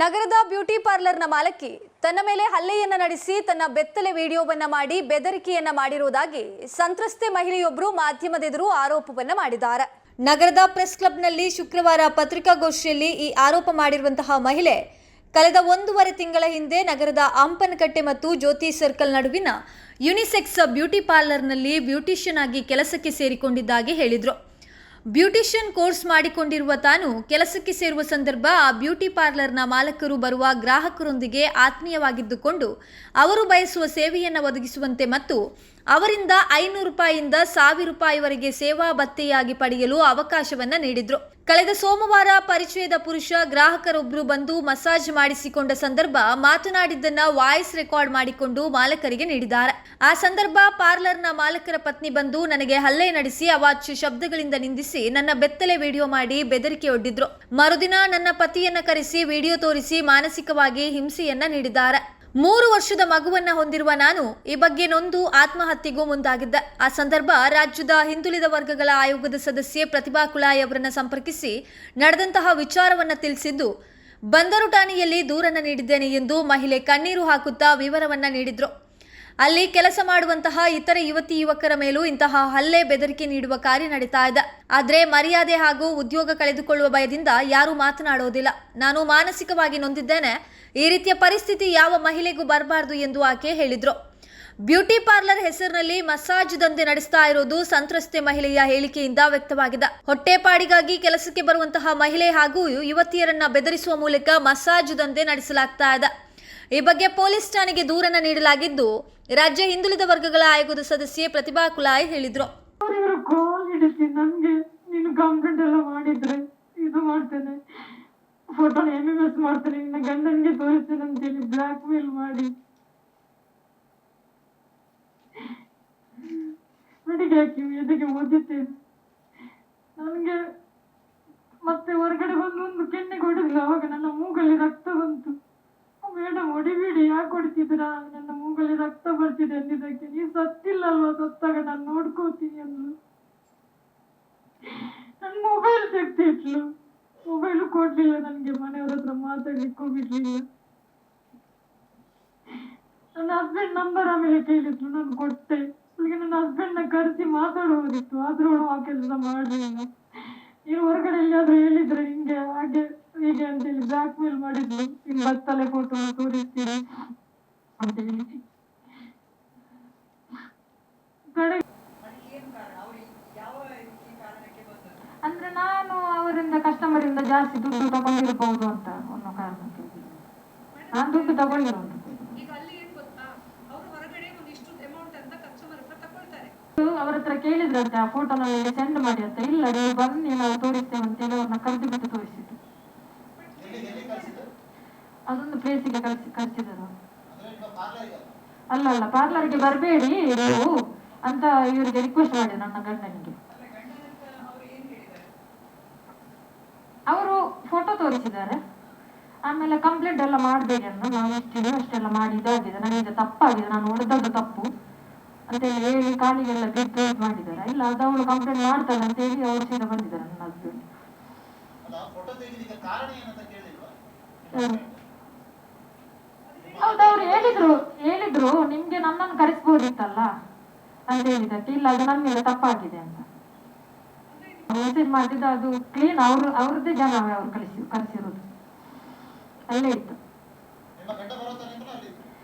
ನಗರದ ಬ್ಯೂಟಿ ಪಾರ್ಲರ್ನ ಮಾಲಕಿ ತನ್ನ ಮೇಲೆ ಹಲ್ಲೆಯನ್ನ ನಡೆಸಿ ತನ್ನ ಬೆತ್ತಲೆ ವಿಡಿಯೋವನ್ನ ಮಾಡಿ ಬೆದರಿಕೆಯನ್ನ ಮಾಡಿರುವುದಾಗಿ ಸಂತ್ರಸ್ತೆ ಮಹಿಳೆಯೊಬ್ಬರು ಮಾಧ್ಯಮದೆದುರು ಆರೋಪವನ್ನ ಮಾಡಿದ್ದಾರೆ. ನಗರದ ಪ್ರೆಸ್ ಕ್ಲಬ್ನಲ್ಲಿ ಶುಕ್ರವಾರ ಪತ್ರಿಕಾಗೋಷ್ಠಿಯಲ್ಲಿ ಈ ಆರೋಪ ಮಾಡಿರುವಂತಹ ಮಹಿಳೆ ಕಳೆದ ಒಂದೂವರೆ ತಿಂಗಳ ಹಿಂದೆ ನಗರದ ಆಂಪನಕಟ್ಟೆ ಮತ್ತು ಜ್ಯೋತಿ ಸರ್ಕಲ್ ನಡುವಿನ ಯುನಿಸೆಕ್ಸ್ ಬ್ಯೂಟಿ ಪಾರ್ಲರ್ನಲ್ಲಿ ಬ್ಯೂಟಿಷಿಯನ್ ಆಗಿ ಕೆಲಸಕ್ಕೆ ಸೇರಿಕೊಂಡಿದ್ದಾಗಿ ಹೇಳಿದರು. ಬ್ಯೂಟಿಷಿಯನ್ ಕೋರ್ಸ್ ಮಾಡಿಕೊಂಡಿರುವ ತಾನು ಕೆಲಸಕ್ಕೆ ಸೇರುವ ಸಂದರ್ಭ ಆ ಬ್ಯೂಟಿ ಪಾರ್ಲರ್ನ ಮಾಲಕರು ಬರುವ ಗ್ರಾಹಕರೊಂದಿಗೆ ಆತ್ಮೀಯವಾಗಿದ್ದುಕೊಂಡು ಅವರು ಬಯಸುವ ಸೇವೆಯನ್ನು ಒದಗಿಸುವಂತೆ ಮತ್ತು ಅವರಿಂದ ಐನೂರು ರೂಪಾಯಿಯಿಂದ ಸಾವಿರ ರೂಪಾಯಿವರೆಗೆ ಸೇವಾ ಭತ್ತೆಯಾಗಿ ಪಡೆಯಲು ಅವಕಾಶವನ್ನ ನೀಡಿದ್ರು. ಕಳೆದ ಸೋಮವಾರ ಪರಿಚಯದ ಪುರುಷ ಗ್ರಾಹಕರೊಬ್ಬರು ಬಂದು ಮಸಾಜ್ ಮಾಡಿಸಿಕೊಂಡ ಸಂದರ್ಭ ಮಾತನಾಡಿದ್ದನ್ನ ವಾಯ್ಸ್ ರೆಕಾರ್ಡ್ ಮಾಡಿಕೊಂಡು ಮಾಲಕರಿಗೆ ನೀಡಿದ್ದಾರೆ. ಆ ಸಂದರ್ಭ ಪಾರ್ಲರ್ನ ಮಾಲಕರ ಪತ್ನಿ ಬಂದು ನನಗೆ ಹಲ್ಲೆ ನಡೆಸಿ ಅವಾಚ್ಯ ಶಬ್ದಗಳಿಂದ ನಿಂದಿಸಿ ನನ್ನ ಬೆತ್ತಲೆ ವಿಡಿಯೋ ಮಾಡಿ ಬೆದರಿಕೆ ಒಡ್ಡಿದ್ರು. ಮರುದಿನ ನನ್ನ ಪತಿಯನ್ನ ಕರೆಸಿ ವಿಡಿಯೋ ತೋರಿಸಿ ಮಾನಸಿಕವಾಗಿ ಹಿಂಸೆಯನ್ನ ನೀಡಿದ್ದಾರೆ. ಮೂರು ವರ್ಷದ ಮಗುವನ್ನ ಹೊಂದಿರುವ ನಾನು ಈ ಬಗ್ಗೆ ನೊಂದು ಆತ್ಮಹತ್ಯೆಗೂ ಮುಂದಾಗಿದ್ದ. ಆ ಸಂದರ್ಭ ರಾಜ್ಯದ ಹಿಂದುಳಿದ ವರ್ಗಗಳ ಆಯೋಗದ ಸದಸ್ಯೆ ಪ್ರತಿಭಾ ಕುಳಾಯಿ ಅವರನ್ನು ಸಂಪರ್ಕಿಸಿ ನಡೆದಂತಹ ವಿಚಾರವನ್ನ ತಿಳಿಸಿದ್ದು, ಬಂದರು ಠಾಣೆಯಲ್ಲಿ ದೂರನ್ನ ನೀಡಿದ್ದೇನೆ ಎಂದು ಮಹಿಳೆ ಕಣ್ಣೀರು ಹಾಕುತ್ತಾ ವಿವರವನ್ನ ನೀಡಿದ್ರು. ಅಲ್ಲಿ ಕೆಲಸ ಮಾಡುವಂತಹ ಇತರ ಯುವತಿ ಯುವಕರ ಮೇಲೂ ಇಂತಹ ಹಲ್ಲೆ ಬೆದರಿಕೆ ನೀಡುವ ಕಾರ್ಯ ನಡೀತಾ ಇದೆ. ಆದರೆ ಮರ್ಯಾದೆ ಹಾಗೂ ಉದ್ಯೋಗ ಕಳೆದುಕೊಳ್ಳುವ ಭಯದಿಂದ ಯಾರೂ ಮಾತನಾಡೋದಿಲ್ಲ. ನಾನು ಮಾನಸಿಕವಾಗಿ ನೊಂದಿದ್ದೇನೆ. ಈ ರೀತಿಯ ಪರಿಸ್ಥಿತಿ ಯಾವ ಮಹಿಳೆಗೂ ಬರಬಾರದು ಎಂದು ಆಕೆ ಹೇಳಿದ್ರು. ಬ್ಯೂಟಿ ಪಾರ್ಲರ್ ಹೆಸರಿನಲ್ಲಿ ಮಸಾಜ್ ದಂಧೆ ನಡೆಸ್ತಾ ಇರೋದು ಸಂತ್ರಸ್ತೆ ಮಹಿಳೆಯ ಹೇಳಿಕೆಯಿಂದ ವ್ಯಕ್ತವಾಗಿದೆ. ಹೊಟ್ಟೆಪಾಡಿಗಾಗಿ ಕೆಲಸಕ್ಕೆ ಬರುವಂತಹ ಮಹಿಳೆ ಹಾಗೂ ಯುವತಿಯರನ್ನ ಬೆದರಿಸುವ ಮೂಲಕ ಮಸಾಜ್ ದಂಧೆ ನಡೆಸಲಾಗ್ತಾ ಇದೆ. ಈ ಬಗ್ಗೆ ಪೊಲೀಸ್ ಠಾಣೆಗೆ ದೂರನ್ನ ನೀಡಲಾಗಿದ್ದು, ರಾಜ್ಯ ಹಿಂದುಳಿದ ವರ್ಗಗಳ ಆಯೋಗದ ಸದಸ್ಯೆ ಪ್ರತಿಭಾ ಕುಲಾಯ್ ಹೇಳಿದ್ರು. ಇದು ಮಾಡ್ತೇನೆ. ಫೋಟೋನ ಎಂ ಎಂ ಎಸ್ ಮಾಡ್ತೇನೆ ನಿನ್ನ ಗಂಡನಿಗೆ ತೋರಿಸ್ತೇನೆ ಅಂತೇಳಿ ಬ್ಲ್ಯಾಕ್ ಮೇಲ್ ಮಾಡಿ. ಬೆಳಿಗ್ಗೆ ಹಾಕಿ ಎದೆಗೆ ಓದಿದ್ದೇನೆ ನನಗೆ ಮತ್ತೆ ಹೊರಗಡೆ ಬಂದು ಒಂದು ಕೆನ್ನೆ ಕೊಡಿದ್ರು ಅವಾಗ ನನ್ನ ಮೂಗಲ್ಲಿ ರಕ್ತ ಬಂತು. ಮೇಡಮ್ ಹೊಡಿಬೇಡಿ ಯಾಕೆ ಹೊಡಿತಿದ್ದೀರಾ? ನನ್ನ ಮೂಗಲ್ಲಿ ರಕ್ತ ಬರ್ತಿದೆ ಅಂದಿದ್ದಕ್ಕೆ. ಸತ್ತಿಲ್ಲ ಅಲ್ವಾ ಸತ್ತಾಗ ನಾನು ನೋಡ್ಕೋತೀನಿ ಅಂದ್ಲು. ನನ್ನ ಮೊಬೈಲ್ ತೆಗ್ದಿಟ್ಲು. ಮೊಬೈಲು ಕೊಡ್ಲಿಲ್ಲ ನನಗೆ ಮನೆಯವ್ರ ಹತ್ರ ಮಾತಾಡ್ಲಿಕ್ಕೂ ಬಿಡ್ಲಿಲ್ಲ ನನ್ನ ಹಸ್ಬೆಂಡ್ ನಂಬರ್ ಆಮೇಲೆ ಕೇಳಿದ್ರು ನಾನು ಕೊಟ್ಟೆ. ಅವಳಿಗೆ ನನ್ನ ಹಸ್ಬೆಂಡ್ನ ಕರೆಸಿ ಮಾತಾಡೋದಿತ್ತು ಆದ್ರೂ ಅವಳು ಆ ಕೆಲಸ ಮಾಡಲಿಲ್ಲ. ನೀನು ಹೊರಗಡೆ ಎಲ್ಲಿಯಾದ್ರೂ ಹೇಳಿದ್ರೆ ಹಿಂಗೆ ಹಾಗೆ ಹೀಗೆ ಅಂತೇಳಿ ಬ್ಲಾಕ್ ಮೇಲ್ ಮಾಡಿದ್ಲು ನಿಮ್ ಬತ್ತಲೆ ಫೋಟೋ ತೋರಿಸ್ತೀನಿ ಅಂತ ಹೇಳಿ. ಕಡೆ ಅಂದ್ರೆ ನಾನು ಅವರಿಂದ ಕಸ್ಟಮರ್ ಇಂದ ಜಾಸ್ತಿ ದುಡ್ಡು ತಗೊಂಡಿರ್ಬಹುದು ಅಂತ ಒಂದು ಕಾರಣಕ್ಕೆ. ನಾನು ದುಡ್ಡು ತಗೊಂಡಿರೋದು ಈಗ ಅಲ್ಲಿ ಏನ್ ಗೊತ್ತಾ? ಅವರು ಹೊರಗಡೆ ಒಂದಿಷ್ಟು ಅಮೌಂಟ್ ಅಂತ ಹತ್ರ ಅವ್ರ ಹತ್ರ ಕೇಳಿದ್ರಂತೆ ಆ ಫೋಟೋ ನನಗೆ ಸೆಂಡ್ ಮಾಡಿ ಅಂತ. ಇಲ್ಲ ನೀವು ಬನ್ನಿ ನಾವು ತೋರಿಸ್ತೇವೆ ಅಂತೇಳಿ ಅವ್ರನ್ನ ಕರೆದು ಬಿಟ್ಟು ತೋರಿಸಿದ್ದು ಅದೊಂದು ಪ್ಲೇಸಿಗೆ ಕಳ್ಸಿ ಗೆ ಅಲ್ಲ ಅಲ್ಲ ಪಾರ್ಲರ್ಗೆ ಬರಬೇಡಿ ನೀವು ಅಂತ ಇವರಿಗೆ ರಿಕ್ವೆಸ್ಟ್ ಮಾಡಿ ನನ್ನ ಗಂಡನಿಗೆ ಅವರು ಫೋಟೋ ತೋರಿಸಿದ್ದಾರೆ. ಆಮೇಲೆ ಕಂಪ್ಲೇಂಟ್ ಎಲ್ಲ ಮಾಡಬೇಡಿ ಅಂತ ನಾವು ಎಷ್ಟಿದೆ ಅಷ್ಟೆಲ್ಲ ಮಾಡಿ ಇದಾಗಿದೆ ನನಗೆ ತಪ್ಪಾಗಿದೆ ನಾನು ಹೊಡೆದದ್ದು ತಪ್ಪು ಅಂತ ಹೇಳಿ ಕಾಲಿಗೆಲ್ಲ ಬಿದ್ದು ಮಾಡಿದ್ದಾರೆ. ಇಲ್ಲ ಅದು ಅವಳು ಕಂಪ್ಲೇಂಟ್ ಮಾಡ್ತಾಳೆ ಅಂತ ಹೇಳಿ ಅವ್ರು ಸೀದಾ ಬಂದಿದ್ದಾರೆ ನನ್ನ ಹಸ್ಬೆಂಡ್ ಹೌದು ಅವ್ರು ಹೇಳಿದ್ರು ಹೇಳಿದ್ರು ನಿಮ್ಗೆ ನನ್ನನ್ನು ಕರೆಸ್ಬೋದಿತ್ತಲ್ಲ ಅಂತ ಹೇಳಿದಕ್ಕೆ ಇಲ್ಲ ಅದು ನನ್ನ ಮೇಲೆ ತಪ್ಪಾಗಿದೆ ಅಂತ. ಮೆಸೇಜ್ ಮಾಡಿದ ಅದು ಕ್ಲೀನ್ ಅವರು ಅವ್ರದ್ದೇ ಜನ ಅವ್ರು ಕಳಿಸಿ ಕಳಿಸಿರೋದು ಅಲ್ಲೇ ಇತ್ತು.